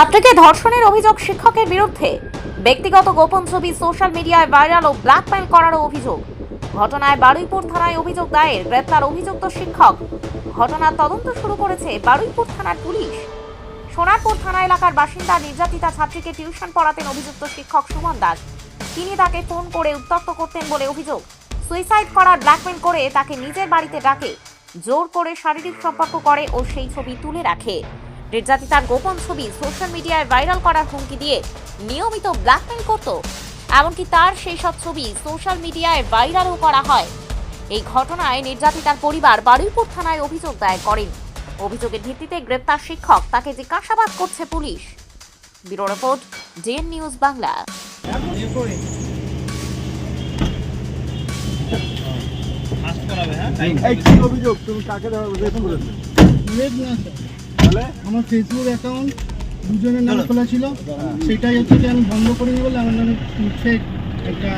ছাত্রীকে ধর্ষণের অভিযোগ শিক্ষকের বিরুদ্ধে। ব্যক্তিগত গোপন ছবি সোশ্যাল মিডিয়ায় ভাইরাল ও ব্ল্যাকমেল করারও অভিযোগ। ঘটনায় বারুইপুর থানায় অভিযোগ দায়ের, গ্রেপ্তার অভিযুক্ত শিক্ষক। ঘটনার তদন্ত শুরু করেছে বারুইপুর থানার পুলিশ। সোনারপুর থানা এলাকার বাসিন্দা নির্যাতিতা ছাত্রীকে টিউশন পড়াতেন অভিযুক্ত শিক্ষক সুমন দাস। তিনি তাকে ফোন করে উত্তক্ত করতেন বলে অভিযোগ। সুইসাইড করার ব্ল্যাকমেল করে তাকে নিজের বাড়িতে ডাকে। জোর করে শারীরিক সম্পর্ক করে ও সেই ছবি তুলে রাখে। নির্যাতিতার গোপন ছবি সোশ্যাল মিডিয়ায় ভাইরাল করার হুমকি দিয়ে নিয়মিত ব্ল্যাকমেল করত। এমনকি তার সেই সব ছবি সোশ্যাল মিডিয়ায় ভাইরালও করা হয়। এই ঘটনায় নির্যাতিতার পরিবার বারুইপুর থানায় অভিযোগ দায়ের করেন। অভিযোগের ভিত্তিতে গ্রেপ্তার শিক্ষক তাকে জিজ্ঞাসাবাদ করছে police. Bureau report, JN news Bangla. এই কি অভিযোগ? তুমি কাকে করেছ না তাহলে? আমার ফেসবুক অ্যাকাউন্ট দুজনের নাম খোলা ছিল। সেটাই হচ্ছে যে আমি বন্ধ করে দিই বলে আমার নামে একটা